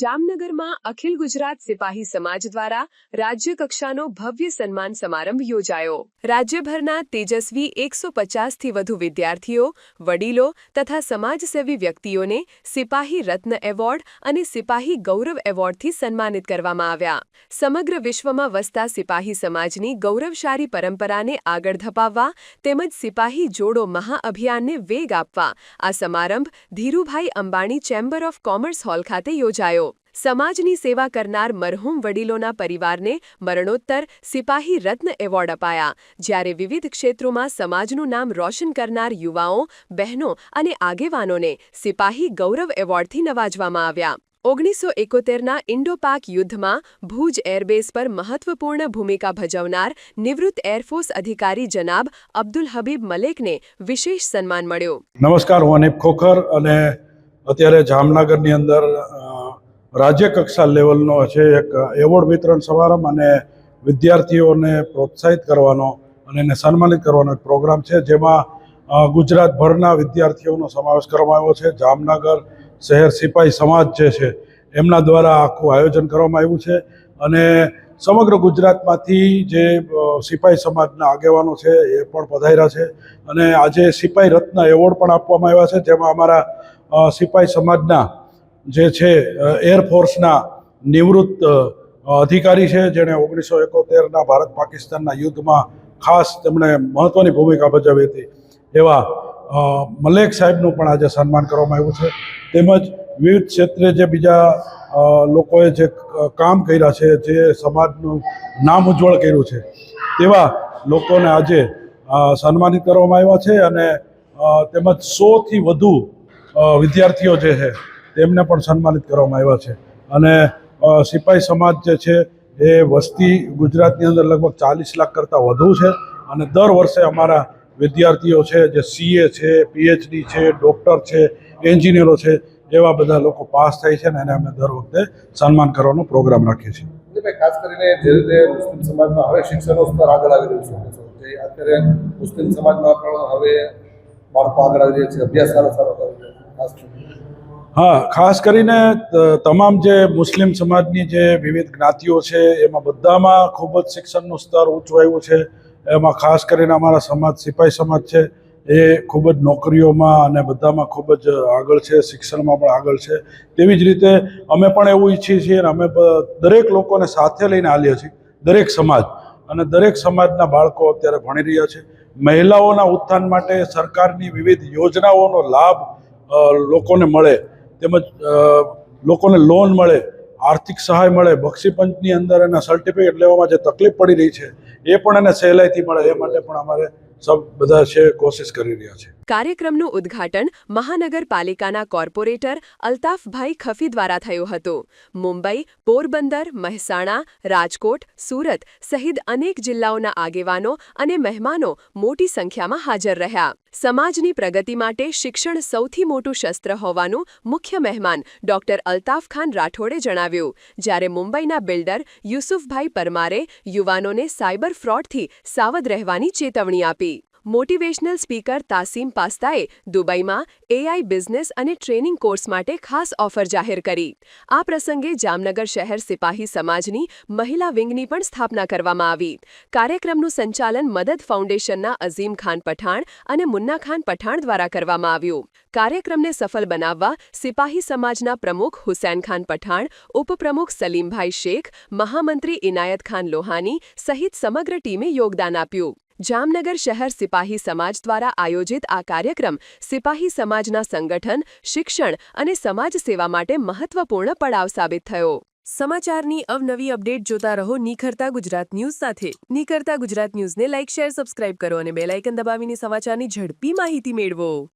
જામનગરમાં અખિલ ગુજરાત સિપાહી સમાજ દ્વારા રાજ્ય કક્ષાનો ભવ્ય સન્માન સમારંભ યોજાયો. રાજ્યભરના તેજસ્વી એકસો પચાસથી વધુ વિદ્યાર્થીઓ, વડીલો તથા સમાજસેવી વ્યક્તિઓને સિપાહી રત્ન એવોર્ડ અને સિપાહી ગૌરવ એવોર્ડથી સન્માનિત કરવામાં આવ્યા. સમગ્ર વિશ્વમાં વસતા સિપાહી સમાજની ગૌરવશાળી પરંપરાને આગળ ધપાવવા તેમજ સિપાહી જોડો મહાઅભિયાનને વેગ આપવા આ સમારંભ Dhirubhai Ambani chamber of commerce hall ખાતે યોજાયો. સમાજની સેવા કરનાર મરહુમ વડીલોના પરિવારને મરણોત્તર સિપાહી રત્ન એવોર્ડ અપાયા. જ્યારે વિવિધ ક્ષેત્રોમાં સમાજનું નામ રોશન કરનાર યુવાઓ, બહેનો અને આગેવાનોને સિપાહી ગૌરવ એવોર્ડથી નવાજવામાં આવ્યા. ઓગણીસો એકોતેરના ઇન્ડો પાક યુદ્ધમાં ભુજ એરબેઝ પર મહત્વપૂર્ણ ભૂમિકા ભજવનાર નિવૃત્ત એરફોર્સ અધિકારી જનાબ અબ્દુલ હબીબ મલેકને વિશેષ સન્માન મળ્યો. નમસ્કાર, હું અનિપ ખોખર અને અત્યારે જામનગરની અંદર રાજ્ય કક્ષા લેવલનો છે એક એવોર્ડ વિતરણ સમારંભ અને વિદ્યાર્થીઓને પ્રોત્સાહિત કરવાનો અને એને સન્માનિત કરવાનો એક પ્રોગ્રામ છે, જેમાં ગુજરાતભરના વિદ્યાર્થીઓનો સમાવેશ કરવામાં આવ્યો છે. જામનગર શહેર સિપાહી સમાજ જે છે, એમના દ્વારા આખું આયોજન કરવામાં આવ્યું છે અને સમગ્ર ગુજરાતમાંથી જે સિપાઈ સમાજના આગેવાનો છે એ પણ પધાર્યા છે અને આજે સિપાહી રત્ન એવોર્ડ પણ આપવામાં આવ્યા છે, જેમાં અમારા સિપાઈ સમાજના જે છે એરફોર્સના નિવૃત્ત અધિકારી છે, જેણે ઓગણીસો એકોતેરના ભારત પાકિસ્તાનના યુદ્ધમાં ખાસ તેમણે મહત્ત્વની ભૂમિકા ભજવી હતી એવા મલેક સાહેબનું પણ આજે સન્માન કરવામાં આવ્યું છે. તેમજ વિવિધ ક્ષેત્રે જે બીજા લોકોએ જે કામ કર્યા છે, જે સમાજનું નામ ઉજ્જવળ કર્યું છે, તેવા લોકોને આજે સન્માનિત કરવામાં આવ્યા છે અને તેમજ સોથી વધુ વિદ્યાર્થીઓ જે છે તેમને પણ સન્માનિત કરવામાં આવ્યા છે. અને સિપાહી સમાજ જે છે, એ વસ્તી ગુજરાતની અંદર લગભગ ચાલીસ લાખ કરતાં વધુ છે અને દર વર્ષે અમારા વિદ્યાર્થીઓ છે, જે સીએ છે પીએચડી છે ડૉક્ટર છે એન્જિનિયરો છે, એવા બધા લોકો પાસ થાય છે અને એને અમે દર વખતે સન્માન કરવાનો પ્રોગ્રામ રાખીએ છીએ. ખાસ કરીને જે રીતે મુસ્લિમ સમાજમાં હવે શિક્ષણનું સ્તર આગળ આવી રહ્યું છે અત્યારે મુસ્લિમ સમાજમાં પણ હવે બાળકો આગળ આવી રહ્યા છે, અભ્યાસ સારો સારો કરી રહ્યા છે, ખાસ. હા, ખાસ કરીને તમામ જે મુસ્લિમ સમાજની જે વિવિધ જ્ઞાતિઓ છે, એમાં બધામાં ખૂબ જ શિક્ષણનું સ્તર ઊંચું આવ્યું છે. એમાં ખાસ કરીને અમારા સમાજ, સિપાઈ સમાજ છે, એ ખૂબ જ નોકરીઓમાં અને બધામાં ખૂબ જ આગળ છે, શિક્ષણમાં પણ આગળ છે. તેવી જ રીતે, અમે પણ એવું ઈચ્છીએ છીએ અને અમે દરેક લોકોને સાથે લઈને આલીએ છીએ, દરેક સમાજ. અને દરેક સમાજના બાળકો અત્યારે ભણી રહ્યા છે. મહિલાઓના ઉત્થાન માટે સરકારની વિવિધ યોજનાઓનો લાભ લોકોને મળે, તેમજ લોકોને લોન મળે, આર્થિક સહાય મળે બક્ષીપંચની અંદર એના સર્ટિફિકેટ લેવામાં જે તકલીફ પડી રહી છે, એ પણ એને સહેલાઈથી મળે, એ માટે પણ અમારે સબ બધા છે કોશિશ કરી રહ્યા છે. કાર્યક્રમનું ઉદ્ઘાટન મહાનગરપાલિકાના કોર્પોરેટર અલ્તાફભાઈ ખફી દ્વારા થયું હતું. મુંબઈ, પોરબંદર, મહેસાણા, રાજકોટ, સુરત સહિત અનેક જિલ્લાઓના આગેવાનો અને મહેમાનો મોટી સંખ્યામાં હાજર રહ્યા. સમાજની પ્રગતિ માટે શિક્ષણ સૌથી મોટું શસ્ત્ર હોવાનું મુખ્ય મહેમાન ડોક્ટર અલ્તાફ ખાન રાઠોડે જણાવ્યું. જ્યારે મુંબઈના બિલ્ડર યુસુફભાઈ પરમારે યુવાનોને સાયબર ફ્રોડથી સાવધ રહેવાની ચેતવણી આપી. મોટિવેશનલ સ્પીકર તાસીમ પાસ્તાએ દુબઈમાં એઆઈ બિઝનેસ અને ટ્રેનિંગ કોર્સ માટે ખાસ ઓફર જાહેર કરી. આ પ્રસંગે જામનગર શહેર સિપાહી સમાજની મહિલા વિંગની પણ સ્થાપના કરવામાં આવી. કાર્યક્રમનું સંચાલન મદદ ફાઉન્ડેશનના અઝીમ ખાન પઠાણ અને મુન્ના ખાન પઠાણ દ્વારા કરવામાં આવ્યું. કાર્યક્રમને સફળ બનાવવા સિપાહી સમાજના પ્રમુખ હુસૈન ખાન પઠાણ, ઉપપ્રમુખ સલીમભાઈ શેખ, મહામંત્રી ઇનાયત ખાન લોહાની સહિત સમગ્ર ટીમે યોગદાન આપ્યું. જામનગર શહેર સિપાહી સમાજ દ્વારા આયોજિત આ કાર્યક્રમ સિપાહી સમાજના સંગઠન, શિક્ષણ અને સમાજ સેવા માટે મહત્વપૂર્ણ પડાવ સાબિત થયો. સમાચારની અવનવી અપડેટ જોતા રહો નિખરતા ગુજરાત ન્યૂઝ સાથે. નિખરતા ગુજરાત ન્યૂઝને લાઇક, શેર, સબસ્ક્રાઇબ કરો અને બેલાઇકન દબાવીને સમાચારની ઝડપી માહિતી મેળવો.